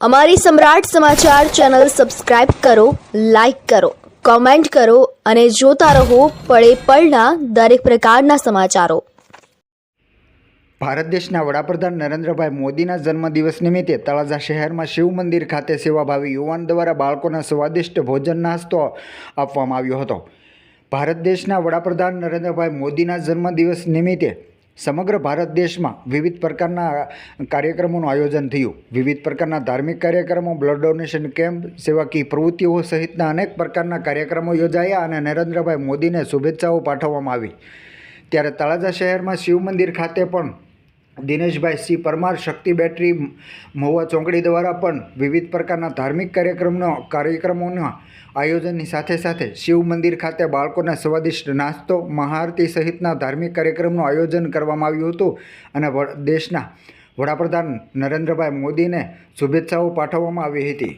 અમારી Samrat Samachar channel subscribe કરો, like કરો, કોમેન્ટ કરો અને જોતા રહો પળે પળના દરેક પ્રકારના સમાચારો. ભારત દેશના વડાપ્રધાન નરેન્દ્રભાઈ મોદીના જન્મદિવસ નિમિત્તે તળાજા શહેરમાં શિવ મંદિર ખાતે સેવાભાવી યુવાન દ્વારા બાળકોના સ્વાદિષ્ટ ભોજન નાસ્તો આપવામાં આવ્યો હતો. ભારત દેશના વડાપ્રધાન નરેન્દ્રભાઈ મોદીના જન્મદિવસ નિમિત્તે સમગ્ર ભારત દેશમાં વિવિધ પ્રકારના કાર્યક્રમોનું આયોજન થયું. વિવિધ પ્રકારના ધાર્મિક કાર્યક્રમો બ્લડ ડોનેશન કેમ્પ સેવાકીય પ્રવૃત્તિઓ સહિતના અનેક પ્રકારના કાર્યક્રમો યોજાયા અને નરેન્દ્રભાઈ મોદીને શુભેચ્છાઓ પાઠવવામાં આવી. ત્યારે તળાજા શહેરમાં શિવ મંદિર ખાતે પણ દિનેશભાઈ સિંહ પરમાર શક્તિ બેટરી મહુવા ચોકડી દ્વારા પણ વિવિધ પ્રકારના ધાર્મિક કાર્યક્રમનો કાર્યક્રમોના આયોજનની સાથે સાથે શિવ મંદિર ખાતે બાળકોને સ્વાદિષ્ટ નાસ્તો, મહાઆરતી સહિતના ધાર્મિક કાર્યક્રમનું આયોજન કરવામાં આવ્યું હતું અને દેશના વડાપ્રધાન નરેન્દ્રભાઈ મોદીને શુભેચ્છાઓ પાઠવવામાં આવી હતી.